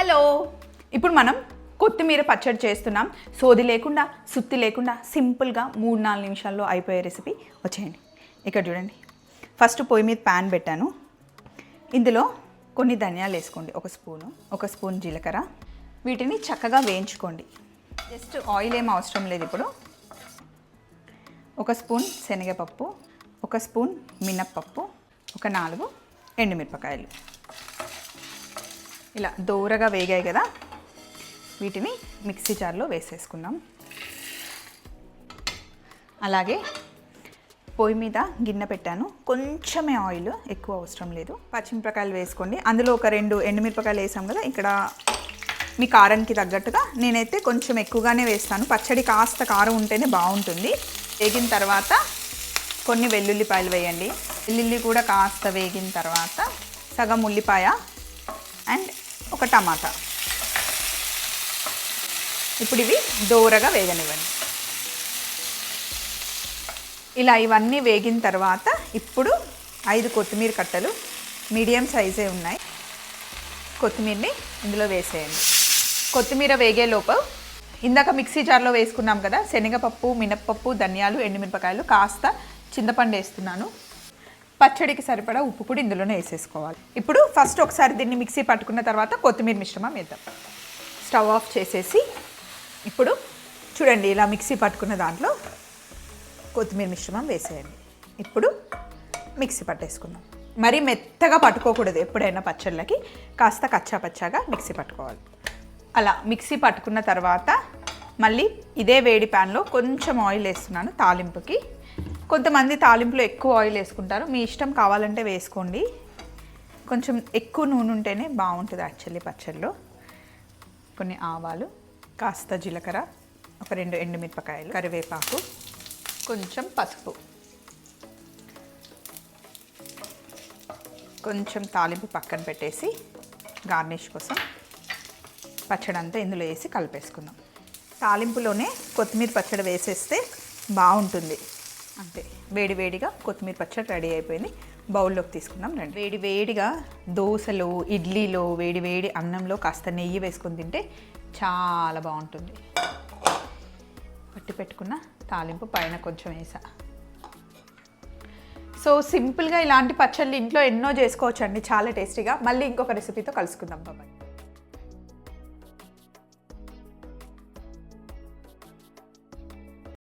Hello. ఇప్పుడు మనం కొత్తిమీర పచ్చడి చేస్తున్నాం. సోది లేకుండా సుత్తి లేకుండా సింపుల్గా మూడు నాలుగు నిమిషాల్లో అయిపోయే రెసిపీ వచ్చేయండి. ఇక్కడ చూడండి. ఫస్ట్ పొయ్యి మీద ప్యాన్ పెట్టాను. ఇందులో కొన్ని ధనియాలు వేసుకోండి. ఒక స్పూను ఒక స్పూన్ జీలకర్ర. వీటిని చక్కగా వేయించుకోండి. జస్ట్ ఆయిల్ ఏం అవసరం లేదు ఇప్పుడు. ఒక స్పూన్ శనగపప్పు ఒక స్పూన్ మినప్పప్పు ఒక నాలుగు ఎండుమిరపకాయలు. ఇలా దూరగా వేగాయి కదా. వీటిని మిక్సీ జార్లో వేసేసుకుందాం. అలాగే పొయ్యి మీద గిన్నె పెట్టాను. కొంచెమే ఆయిల్ ఎక్కువ అవసరం లేదు. పచ్చిమిరపకాయలు వేసుకోండి. అందులో ఒక రెండు ఎండుమిరపకాయలు వేసాం కదా. ఇక్కడ మీ కారానికి తగ్గట్టుగా నేనైతే కొంచెం ఎక్కువగానే వేస్తాను. పచ్చడి కాస్త కారం ఉంటేనే బాగుంటుంది. వేగిన తర్వాత కొన్ని వెల్లుల్లిపాయలు వేయండి. వెల్లుల్లి కూడా కాస్త వేగిన తర్వాత సగం ఉల్లిపాయ అండ్ ఒక టమాటా. ఇప్పుడు ఇవి దోరగా వేగనివ్వండి. ఇలా ఇవన్నీ వేగిన తర్వాత ఇప్పుడు ఐదు కొత్తిమీర కట్టలు మీడియం సైజే ఉన్నాయి. కొత్తిమీరని ఇందులో వేసేయండి. కొత్తిమీర వేగేలోపు ఇందాక మిక్సీ జార్లో వేసుకున్నాం కదా శనగపప్పు మినప్పప్పు ధనియాలు ఎండుమిరపకాయలు కాస్త చింతపండు వేస్తున్నాను. పచ్చడికి సరిపడా ఉప్పు కూడా ఇందులోనే వేసేసుకోవాలి. ఇప్పుడు ఫస్ట్ ఒకసారి దీన్ని మిక్సీ పట్టుకున్న తర్వాత కొత్తిమీర మిశ్రమం వేద్దాం. స్టవ్ ఆఫ్ చేసేసి ఇప్పుడు చూడండి ఇలా మిక్సీ పట్టుకున్న దాంట్లో కొత్తిమీర మిశ్రమం వేసేయండి. ఇప్పుడు మిక్సీ పట్టేసుకుందాం. మరీ మెత్తగా పట్టుకోకూడదు ఎప్పుడైనా పచ్చళ్ళకి కాస్త కచ్చా పచ్చాగా మిక్సీ పట్టుకోవాలి. అలా మిక్సీ పట్టుకున్న తర్వాత మళ్ళీ ఇదే వేడి ప్యాన్లో కొంచెం ఆయిల్ వేస్తున్నాను తాలింపుకి. కొంతమంది తాలింపులో ఎక్కువ ఆయిల్ వేసుకుంటారు. మీ ఇష్టం కావాలంటే వేసుకోండి. కొంచెం ఎక్కువ నూనె ఉంటేనే బాగుంటుంది యాక్చువల్లీ పచ్చడిలో కొన్ని ఆవాలు కాస్త జీలకర్ర ఒక రెండు ఎండుమిరపకాయలు కరివేపాకు కొంచెం పసుపు. కొంచెం తాలింపు పక్కన పెట్టేసి గార్నిష్ కోసం పచ్చడి అంతా ఇందులో వేసి కలిపేసుకుందాం. తాలింపులోనే కొత్తిమీర పచ్చడి వేసేస్తే బాగుంటుంది. అంతే. వేడి వేడిగా కొత్తిమీర పచ్చడి రెడీ అయిపోయింది. బౌల్లోకి తీసుకుందాం రండి. వేడి వేడిగా దోశలో ఇడ్లీలో వేడి వేడి అన్నంలో కాస్త నెయ్యి వేసుకొని తింటే చాలా బాగుంటుంది. పట్టి పెట్టుకున్న తాలింపు పైన కొంచెం వేసా. సో సింపుల్గా ఇలాంటి పచ్చళ్ళు ఇంట్లో ఎన్నో చేసుకోవచ్చండి. చాలా టేస్టీగా. మళ్ళీ ఇంకొక రెసిపీతో కలుసుకుందాం. బాబాయ్